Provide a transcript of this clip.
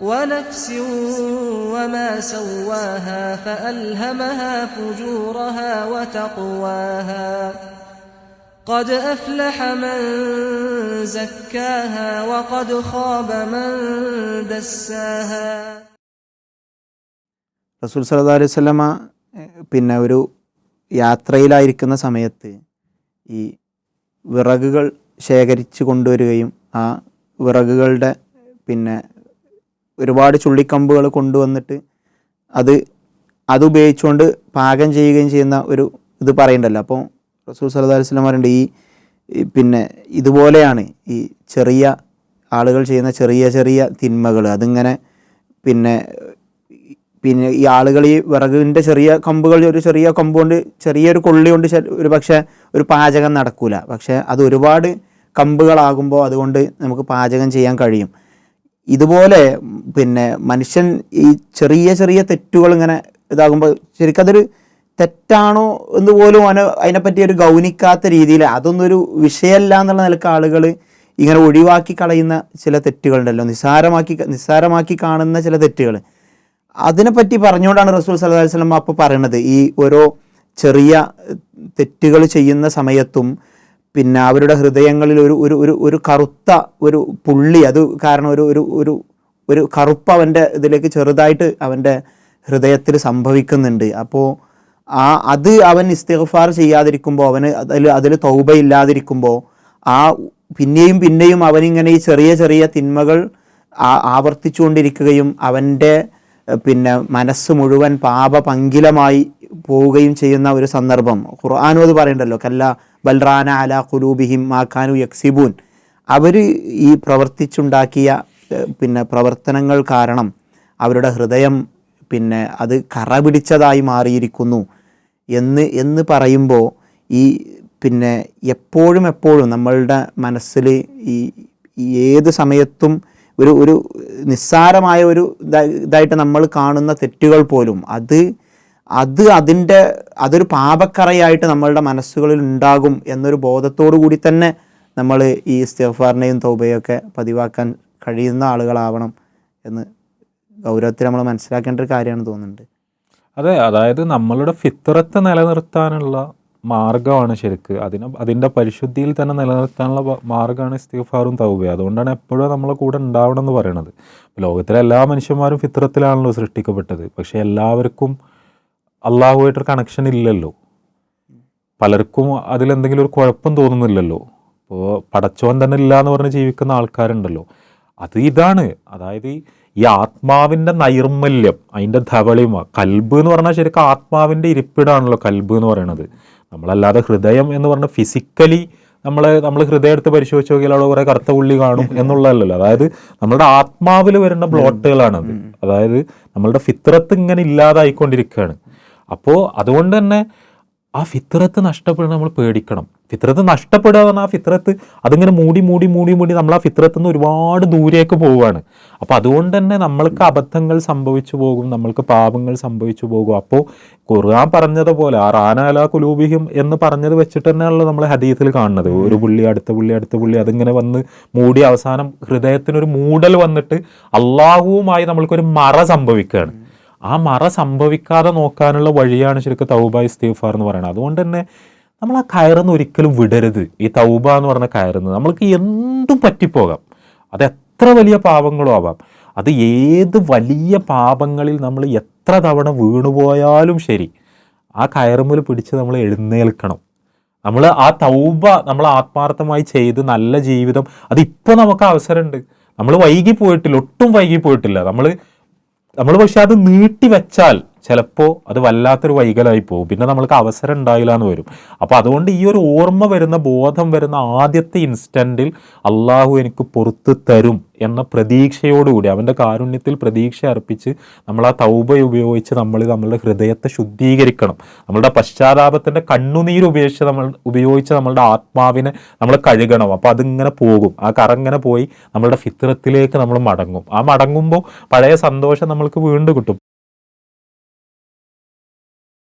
ونفس وما سواها فألهمها فجورها وتقواها قد أفلح من زكاها وقد خاب من دساها റസൂൽ സല്ലല്ലാഹു അലൈഹി വസല്ലമ എഹ്, പിന്നെ ഒരു യാത്രയിലായിരിക്കുന്ന സമയത്ത് ഈ വിറകുകൾ ശേഖരിച്ച് കൊണ്ടുവരികയും ആ വിറകുകളുടെ പിന്നെ ഒരുപാട് ചുള്ളിക്കമ്പുകൾ കൊണ്ടുവന്നിട്ട് അത് അതുപയോഗിച്ചുകൊണ്ട് പാകം ചെയ്യുകയും ചെയ്യുന്ന ഒരു ഇത് പറയണ്ടല്ലോ. അപ്പോൾ റസൂൽ സല്ലാ വസല്ലം പറയുന്നുണ്ട് ഈ പിന്നെ ഇതുപോലെയാണ് ഈ ചെറിയ ആളുകൾ ചെയ്യുന്ന ചെറിയ ചെറിയ തിന്മകൾ അതിങ്ങനെ പിന്നെ പിന്നെ ഈ ആളുകൾ ഈ വിറകിന്റെ ചെറിയ കമ്പുകൾ ഒരു ചെറിയ കമ്പ് കൊണ്ട് ചെറിയൊരു കൊള്ളി കൊണ്ട് ഒരു പക്ഷേ ഒരു പാചകം നടക്കൂല. പക്ഷേ അത് ഒരുപാട് കമ്പുകളാകുമ്പോൾ അതുകൊണ്ട് നമുക്ക് പാചകം ചെയ്യാൻ കഴിയും. ഇതുപോലെ പിന്നെ മനുഷ്യൻ ഈ ചെറിയ ചെറിയ തെറ്റുകൾ ഇങ്ങനെ ഇതാകുമ്പോൾ ശരിക്കും അതൊരു തെറ്റാണോ എന്ന് പോലും അവന് അതിനെപ്പറ്റി ഒരു ഗൗനിക്കാത്ത രീതിയിൽ അതൊന്നൊരു വിഷയമല്ല എന്നുള്ള നിലയ്ക്ക് ആളുകൾ ഇങ്ങനെ ഒഴിവാക്കി കളയുന്ന ചില തെറ്റുകളുണ്ടല്ലോ. നിസ്സാരമാക്കി നിസ്സാരമാക്കി കാണുന്ന ചില തെറ്റുകൾ അതിനെപ്പറ്റി പറഞ്ഞുകൊണ്ടാണ് റസൂൽ അലൈഹി വസല്ലം അപ്പോൾ പറയണത്. ഈ ഓരോ ചെറിയ തെറ്റുകൾ ചെയ്യുന്ന സമയത്തും പിന്നെ അവരുടെ ഹൃദയങ്ങളിൽ ഒരു ഒരു ഒരു ഒരു കറുത്ത ഒരു പുള്ളി അത് കാരണം ഒരു ഒരു ഒരു ഒരു കറുപ്പ് അവന്റെ ഇതിലേക്ക് ചെറുതായിട്ട് അവന്റെ ഹൃദയത്തിൽ സംഭവിക്കുന്നുണ്ട്. അപ്പോൾ ആ അത് അവൻ ഇസ്തിഗ്ഫാർ ചെയ്യാതിരിക്കുമ്പോൾ അവന് അതിൽ അതിൽ തൗബയില്ലാതിരിക്കുമ്പോൾ ആ പിന്നെയും പിന്നെയും അവനിങ്ങനെ ഈ ചെറിയ ചെറിയ തിന്മകൾ ആവർത്തിച്ചുകൊണ്ടിരിക്കുകയും അവന്റെ പിന്നെ മനസ്സ് മുഴുവൻ പാപ പങ്കിലമായി പോവുകയും ചെയ്യുന്ന ഒരു സന്ദർഭം. ഖുർആാനും അത് പറയണ്ടല്ലോ കല്ല ബൽറാന അല കുലൂബിഹിം മാക്കാനു യക്സിബൂൻ. അവർ ഈ പ്രവർത്തിച്ചുണ്ടാക്കിയ പിന്നെ പ്രവർത്തനങ്ങൾ കാരണം അവരുടെ ഹൃദയം പിന്നെ അത് കറ പിടിച്ചതായി മാറിയിരിക്കുന്നു. എന്ന് എന്ന് പറയുമ്പോൾ ഈ പിന്നെ എപ്പോഴും എപ്പോഴും നമ്മളുടെ മനസ്സിൽ ഈ ഏത് സമയത്തും ഒരു ഒരു നിസ്സാരമായ ഒരു ഇതായിട്ട് നമ്മൾ കാണുന്ന തെറ്റുകൾ പോലും അത് അത് അതിന്റെ അതൊരു പാപക്കറയായിട്ട് നമ്മളുടെ മനസ്സുകളിൽ ഉണ്ടാകും എന്നൊരു ബോധത്തോടു കൂടി തന്നെ നമ്മൾ ഈ ഇസ്തിഗ്ഫാറിനെയും തൗബയൊക്കെ പതിവാക്കാൻ കഴിയുന്ന ആളുകളാവണം എന്ന് ഗൗരവത്തിൽ നമ്മൾ മനസ്സിലാക്കേണ്ട ഒരു കാര്യമാണ് തോന്നുന്നുണ്ട്. അതെ അതായത് നമ്മളുടെ ഫിത്രത്ത് നിലനിർത്താനുള്ള മാർഗമാണ് ശരിക്ക്. അതിനെ അതിന്റെ പരിശുദ്ധിയിൽ തന്നെ നിലനിർത്താനുള്ള മാർഗമാണ് ഇസ്തിഗ്ഫാറും തൗബയും. അതുകൊണ്ടാണ് എപ്പോഴും നമ്മളെ കൂടെ ഉണ്ടാവണം എന്ന് പറയുന്നത് ലോകത്തിലെ എല്ലാ മനുഷ്യന്മാരും ഫിത്രത്തിലാണല്ലോ സൃഷ്ടിക്കപ്പെട്ടത്. പക്ഷേ എല്ലാവർക്കും അള്ളാഹുമായിട്ടൊരു കണക്ഷൻ ഇല്ലല്ലോ. പലർക്കും അതിലെന്തെങ്കിലും ഒരു കുഴപ്പം തോന്നുന്നില്ലല്ലോ. ഇപ്പോൾ പടച്ചോൻ തന്നെ ഇല്ല എന്ന് പറഞ്ഞ് ജീവിക്കുന്ന ആൾക്കാരുണ്ടല്ലോ. അത് ഇതാണ്. അതായത് ഈ- ആത്മാവിന്റെ നൈർമല്യം അതിന്റെ ധവളിമ കൽബ് എന്ന് പറഞ്ഞാൽ ശരിക്കും ആത്മാവിന്റെ ഇരിപ്പിടാണല്ലോ കൽബ് എന്ന് പറയുന്നത് നമ്മളല്ലാതെ ഹൃദയം എന്ന് പറഞ്ഞാൽ ഫിസിക്കലി നമ്മൾ നമ്മൾ ഹൃദയം എടുത്ത് പരിശോധിച്ച് നോക്കിയാൽ അവിടെ കുറേ കറുത്ത ഉള്ളി കാണും എന്നുള്ളതല്ലല്ലോ. അതായത് നമ്മുടെ ആത്മാവിൽ വരുന്ന ബ്ലോട്ടുകളാണത് അതായത് നമ്മളുടെ ഫിത്രത്ത് ഇങ്ങനെ ഇല്ലാതായിക്കൊണ്ടിരിക്കുകയാണ്. അപ്പോൾ അതുകൊണ്ട് തന്നെ ആ ഫിത്രത്ത് നഷ്ടപ്പെടുന്ന നമ്മൾ പേടിക്കണം. ഫിത്രത്ത് നഷ്ടപ്പെടുക പറഞ്ഞാൽ ആ ഫിത്രത്ത് അതിങ്ങനെ മൂടി മൂടി മൂടി മൂടി നമ്മൾ ആ ഫിത്രത്തിൽ നിന്ന് ഒരുപാട് ദൂരേക്ക് പോവുകയാണ്. അപ്പോൾ അതുകൊണ്ട് തന്നെ നമ്മൾക്ക് അബദ്ധങ്ങൾ സംഭവിച്ചു പോകും നമ്മൾക്ക് പാപങ്ങൾ സംഭവിച്ചു പോകും. അപ്പോൾ ഖുർആൻ പറഞ്ഞതുപോലെ ആ റാനാല കുലൂബിഹിം എന്ന് പറഞ്ഞത് വെച്ചിട്ട് തന്നെയാണല്ലോ നമ്മൾ ഹദീത്തിൽ കാണുന്നത്. ഒരു പുള്ളി അടുത്ത പുള്ളി അടുത്ത പുള്ളി അതിങ്ങനെ വന്ന് മൂടി അവസാനം ഹൃദയത്തിനൊരു മൂടൽ വന്നിട്ട് അള്ളാഹുവുമായി നമ്മൾക്കൊരു മറ സംഭവിക്കുകയാണ്. ആ മറ സംഭവിക്കാതെ നോക്കാനുള്ള വഴിയാണ് ശരിക്കും തൗബ ഇസ്തീഫാർ എന്ന് പറയുന്നത്. അതുകൊണ്ട് തന്നെ നമ്മൾ ആ കയറുന്ന ഒരിക്കലും വിടരുത്. ഈ തൗബ എന്ന് പറഞ്ഞ കയറുന്നത് നമ്മൾക്ക് എന്തും പറ്റിപ്പോകാം. അത് എത്ര വലിയ പാപങ്ങളും ആവാം. അത് ഏത് വലിയ പാപങ്ങളിൽ നമ്മൾ എത്ര തവണ വീണുപോയാലും ശരി ആ കയറുമ്പോൾ പിടിച്ച് നമ്മൾ എഴുന്നേൽക്കണം. നമ്മൾ ആ തൗബ നമ്മൾ ആത്മാർത്ഥമായി ചെയ്ത് നല്ല ജീവിതം അതിപ്പോൾ നമുക്ക് അവസരമുണ്ട്. നമ്മൾ വൈകി പോയിട്ടില്ല ഒട്ടും വൈകി പോയിട്ടില്ല. നമ്മൾ നമ്മൾ പക്ഷെ അത് നീട്ടി വെച്ചാൽ ചിലപ്പോൾ അത് വല്ലാത്തൊരു വൈകലായി പോകും. പിന്നെ നമ്മൾക്ക് അവസരം ഉണ്ടായില്ല എന്ന് വരും. അപ്പോൾ അതുകൊണ്ട് ഈ ഒരു ഓർമ്മ വരുന്ന ബോധം വരുന്ന ആദ്യത്തെ ഇൻസ്റ്റന്റിൽ അള്ളാഹു എനിക്ക് പുറത്ത് തരും എന്ന പ്രതീക്ഷയോടുകൂടി അവന്റെ കാരുണ്യത്തിൽ പ്രതീക്ഷ അർപ്പിച്ച് നമ്മൾ ആ തൗബ ഉപയോഗിച്ച് നമ്മൾ നമ്മളുടെ ഹൃദയത്തെ ശുദ്ധീകരിക്കണം. നമ്മളുടെ പശ്ചാത്താപത്തിന്റെ കണ്ണുനീർ ഉപയോഗിച്ച് നമ്മൾ ഉപയോഗിച്ച് നമ്മളുടെ ആത്മാവിനെ നമ്മൾ കഴുകണം. അപ്പോൾ അതിങ്ങനെ പോകും. ആ കറങ്ങനെ പോയി നമ്മളുടെ ഫിത്രത്തിലേക്ക് നമ്മൾ മടങ്ങും. ആ മടങ്ങുമ്പോൾ പഴയ സന്തോഷം നമ്മൾക്ക് വീണ്ടും കിട്ടും.